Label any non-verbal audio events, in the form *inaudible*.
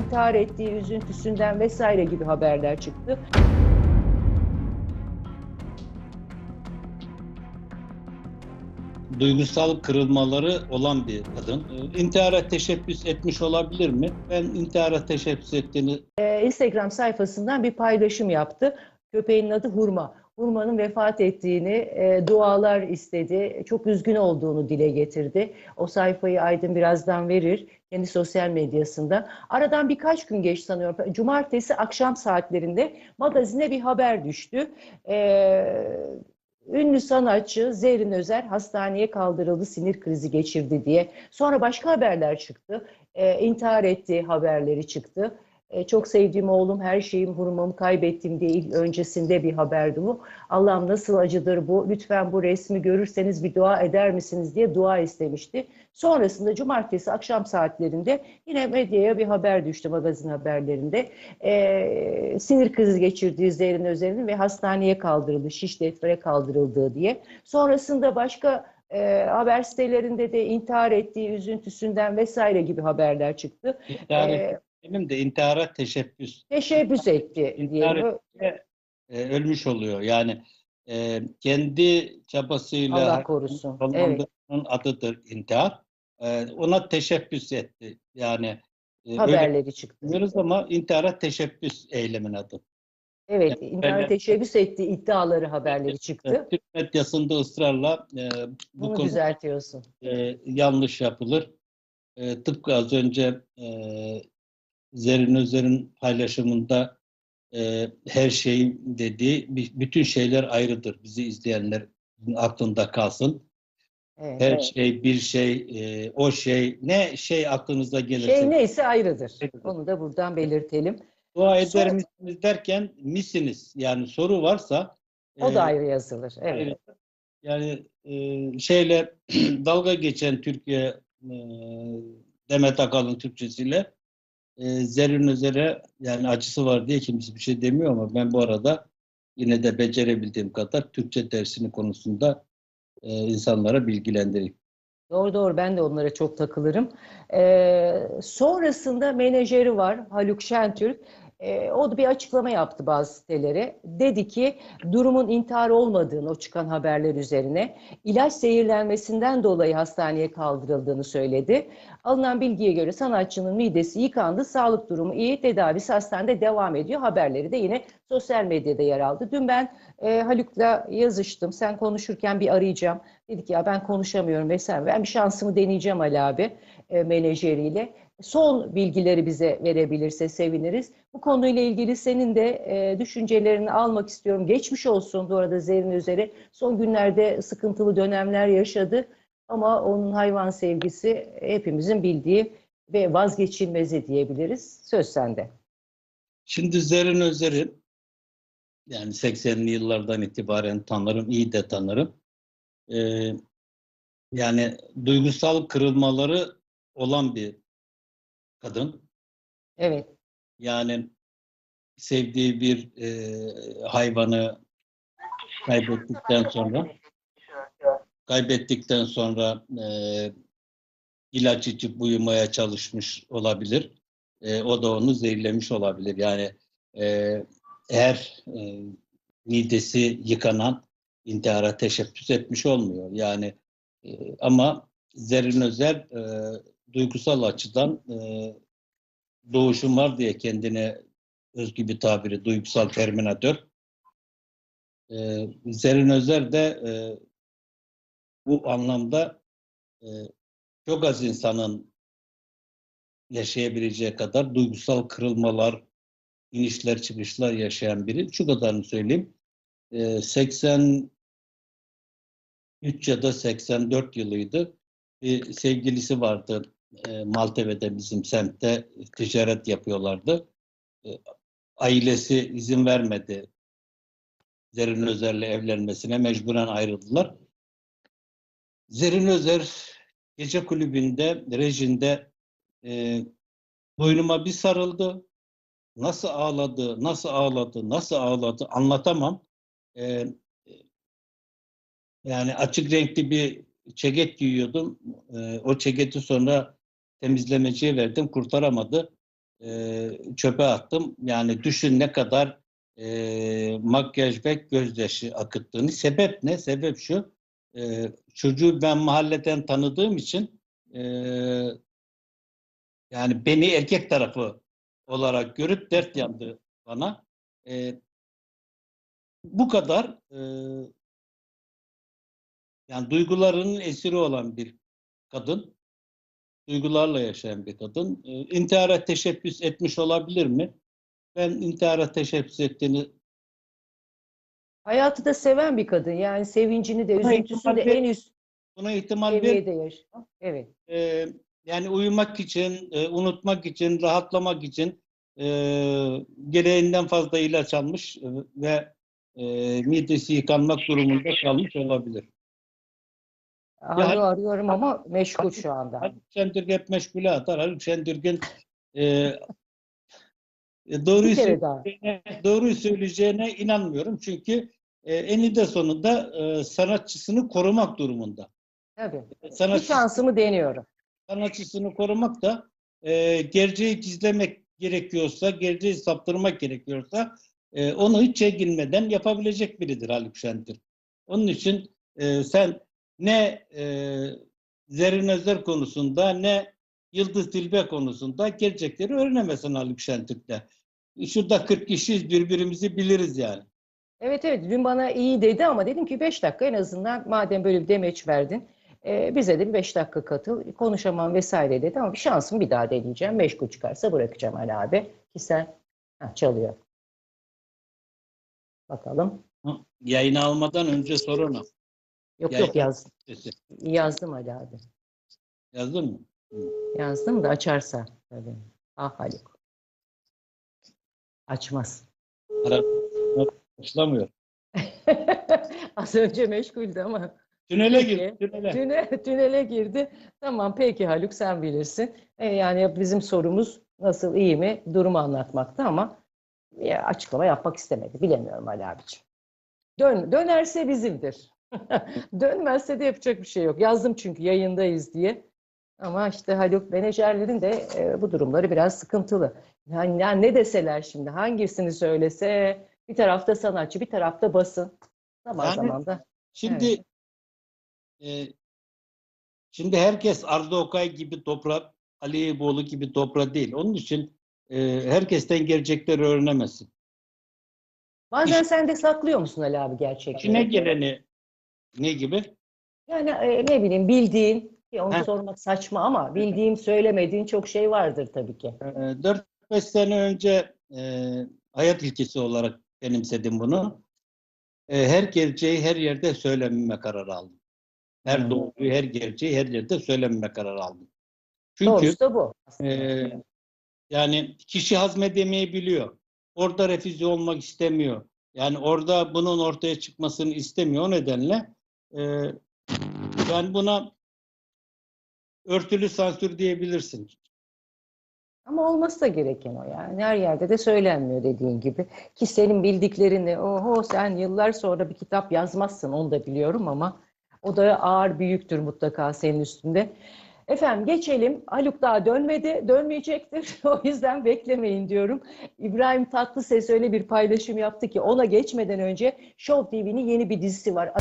intihar ettiği üzüntüsünden vesaire gibi haberler çıktı. duygusal kırılmaları olan bir kadın. Ee, İntihara teşebbüs etmiş olabilir mi? Ben intihara teşebbüs ettiğini Ee, Instagram sayfasından bir paylaşım yaptı. Köpeğinin adı Hurma. Hurma'nın vefat ettiğini, e, dualar istedi, çok üzgün olduğunu dile getirdi. O sayfayı Aydın birazdan verir kendi sosyal medyasında. Aradan birkaç gün geç sanıyorum. Cumartesi akşam saatlerinde magazine bir haber düştü. Ee, ünlü sanatçı Zerrin Özer hastaneye kaldırıldı, sinir krizi geçirdi diye. Sonra başka haberler çıktı. Ee, intihar ettiği haberleri çıktı. E, çok sevdiğim oğlum her şeyim hurmamı kaybettim diye ilk öncesinde bir haberdi bu. Allah'ım nasıl acıdır bu lütfen bu resmi görürseniz bir dua eder misiniz diye dua istemişti. Sonrasında cumartesi akşam saatlerinde yine medyaya bir haber düştü magazin haberlerinde. E, sinir krizi geçirdiği Zerrin Özer'in ve hastaneye kaldırıldı, Şişli'ye kaldırıldığı diye. Sonrasında başka e, haber sitelerinde de intihar ettiği üzüntüsünden vesaire gibi haberler çıktı. intihar E, etmeyelim de intihara teşebbüs teşebbüs etti İntihar diyelim. e, ölmüş oluyor. Yani e, kendi çabasıyla Allah korusun. Evet. sonlandırmanın adıdır intihar. E, ona teşebbüs etti. Yani e, öyle Haberleri çıktı. diyoruz ama intihara teşebbüs eylemin adı. Evet, intihar teşebbüs ettiği iddiaları haberleri çıktı. Türk medyasında ısrarla e, bu Bunu konu düzeltiyorsun. e, yanlış yapılır. E, tıpkı az önce e, Zerrin Özer'in paylaşımında e, her şey dediği bütün şeyler ayrıdır. Bizi izleyenler aklında kalsın. Evet. Her şey bir şey, e, o şey ne şey aklınıza gelirse. Şey neyse ayrıdır. Ayrıdır. Onu da buradan belirtelim. Dua eder Sonra- misiniz derken misiniz? Yani soru varsa O e, da ayrı yazılır. Evet. Evet. Yani e, şeyle *clears throat* dalga geçen Türkiye e, Demet Akalın Türkçesiyle e, Zerrin Özer'e yani acısı var diye kimse bir şey demiyor ama ben bu arada yine de becerebildiğim kadar Türkçe dersini konusunda e, insanlara bilgilendireyim. Doğru doğru ben de onlara çok takılırım. Ee, sonrasında menajeri var Haluk Şentürk. Ee, o da bir açıklama yaptı bazı sitelere. Dedi ki durumun intihar olmadığını o çıkan haberler üzerine ilaç zehirlenmesinden dolayı hastaneye kaldırıldığını söyledi. Alınan bilgiye göre sanatçının midesi yıkandı, sağlık durumu iyi, tedavisi hastanede devam ediyor. Haberleri de yine sosyal medyada yer aldı. Dün ben e, Haluk'la yazıştım. Sen konuşurken bir arayacağım. Dedik ya ben konuşamıyorum vesaire. Ben bir şansımı deneyeceğim Ali abi e, menajeriyle. Son bilgileri bize verebilirse seviniriz. Bu konuyla ilgili senin de e, düşüncelerini almak istiyorum. Geçmiş olsun bu arada Zerrin üzeri. Son günlerde sıkıntılı dönemler yaşadı. Ama onun hayvan sevgisi hepimizin bildiği ve vazgeçilmezi diyebiliriz. Söz sende. Şimdi Zerrin Özer'i yani 80'li yıllardan itibaren tanırım, iyi de tanırım. E, yani duygusal kırılmaları olan bir kadın. Evet, Yani sevdiği bir e, hayvanı kaybettikten sonra kaybettikten sonra e, ilaç içip uyumaya çalışmış olabilir. E, o da onu zehirlemiş olabilir. Yani e, eğer e, midesi yıkanan intihara teşebbüs etmiş olmuyor. Yani e, ama Zerrin Özer e, duygusal açıdan e, doğuşum var diye kendine özgü bir tabiri duygusal terminatör. E, Zerrin Özer de e, bu anlamda e, çok az insanın yaşayabileceği kadar duygusal kırılmalar, inişler çıkışlar yaşayan biri. Şu kadarını söyleyeyim. E, 83 ya da 84 yılıydı. Bir sevgilisi vardı e, Maltepe'de bizim semtte ticaret yapıyorlardı. E, ailesi izin vermedi Zerrin Özer'le evlenmesine mecburen ayrıldılar. Zerrin Özer gece kulübünde, rejinde e, boynuma bir sarıldı. Nasıl ağladı, nasıl ağladı, nasıl ağladı anlatamam. E, yani açık renkli bir ceket giyiyordum. E, o ceketi sonra temizlemeciye verdim, kurtaramadı. e, çöpe attım. Yani düşün ne kadar e, makyaj ve gözyaşı akıttığını. Sebep ne? Sebep şu. e, çocuğu ben mahalleden tanıdığım için e, yani beni erkek tarafı olarak görüp dert yandı bana. E, bu kadar e, yani duygularının esiri olan bir kadın, duygularla yaşayan bir kadın. E, intihara teşebbüs etmiş olabilir mi? Ben intihara teşebbüs ettiğini Hayatı da seven bir kadın. Yani sevincini de, üzüntüsünü de en üst buna ihtimal seviyede yaşıyor. Evet. e, yani uyumak için, e, unutmak için, rahatlamak için e, gereğinden fazla ilaç almış e, ve e, midesi yıkanmak durumunda kalmış olabilir. Alo arıyorum ama meşgul şu anda. Haluk Şentürk hep meşgule atar. Haluk Şentürk'ün e, e, doğruyu, Bir söyleyeceğine, doğruyu söyleyeceğine inanmıyorum. Çünkü e, eninde sonunda e, sanatçısını korumak durumunda. Tabii. Bir Sanatçı, şansımı deniyorum. sanatçısını korumak da e, gerçeği gizlemek gerekiyorsa, gerçeği saptırmak gerekiyorsa e, onu hiç çekilmeden yapabilecek biridir Haluk Şentürk. Onun için e, sen ne e, Zerrin Özer konusunda ne Yıldız Tilbe konusunda gerçekleri öğrenemezsin Haluk Şentürk'te. Şurada 40 kişiyiz birbirimizi biliriz yani. Evet evet dün bana iyi dedi ama dedim ki 5 dakika en azından madem böyle bir demeç verdin e, bize de bir 5 dakika katıl konuşamam vesaire dedi ama bir şansımı bir daha deneyeceğim. Meşgul çıkarsa bırakacağım Ali abi ki sen Heh, çalıyor. Bakalım. Yayını almadan önce sor ona. Yok yok yazdım. Sesi. Yazdım Ali abi. Yazdın mı? Yazdım da açarsa tabii. Ah Haluk. Açmaz. Ara başlamıyor. *laughs* Az önce meşguldü ama Tünele Peki. gir. Tünele. tüne, tünele girdi. Tamam peki Haluk sen bilirsin. E, yani bizim sorumuz nasıl iyi mi durumu anlatmakta ama ya, açıklama yapmak istemedi. Bilemiyorum Ali abiciğim. Dön, dönerse bizimdir. *laughs* Dönmezse de yapacak bir şey yok. Yazdım çünkü yayındayız diye. Ama işte Haluk menajerlerin de e, bu durumları biraz sıkıntılı. Yani, yani ne deseler şimdi hangisini söylese bir tarafta sanatçı bir tarafta basın. Zaman Yani- zaman da Şimdi e, şimdi herkes Arda Okay gibi toprak, Ali Eyüboğlu gibi toprak değil. Onun için e, herkesten gerçekleri öğrenemezsin. Bazen İş- sen de saklıyor musun Ali abi gerçekleri? İçine geleni ne gibi? Yani e, ne bileyim bildiğin, ki onu Heh. sormak saçma ama bildiğim söylemediğin çok şey vardır tabii ki. E, 4-5 sene önce e, hayat ilkesi olarak benimsedim bunu. E, her gerçeği her yerde söylememe kararı aldım. Her Hmm. doğruyu, her gerçeği her yerde söylememe kararı aldım. Çünkü Doğrusu da bu. Ee, yani kişi hazmedemeyi biliyor. Orada refüze olmak istemiyor. Yani orada bunun ortaya çıkmasını istemiyor. O nedenle e, ben buna örtülü sansür diyebilirsin. Ama olması da gereken o yani. Her yerde de söylenmiyor dediğin gibi. Ki senin bildiklerini, oho sen yıllar sonra bir kitap yazmazsın onu da biliyorum ama o da ağır büyüktür mutlaka senin üstünde. Efendim geçelim. Haluk daha dönmedi, dönmeyecektir. *laughs* O yüzden beklemeyin diyorum. İbrahim Tatlıses öyle bir paylaşım yaptı ki ona geçmeden önce Show TV'nin yeni bir dizisi var.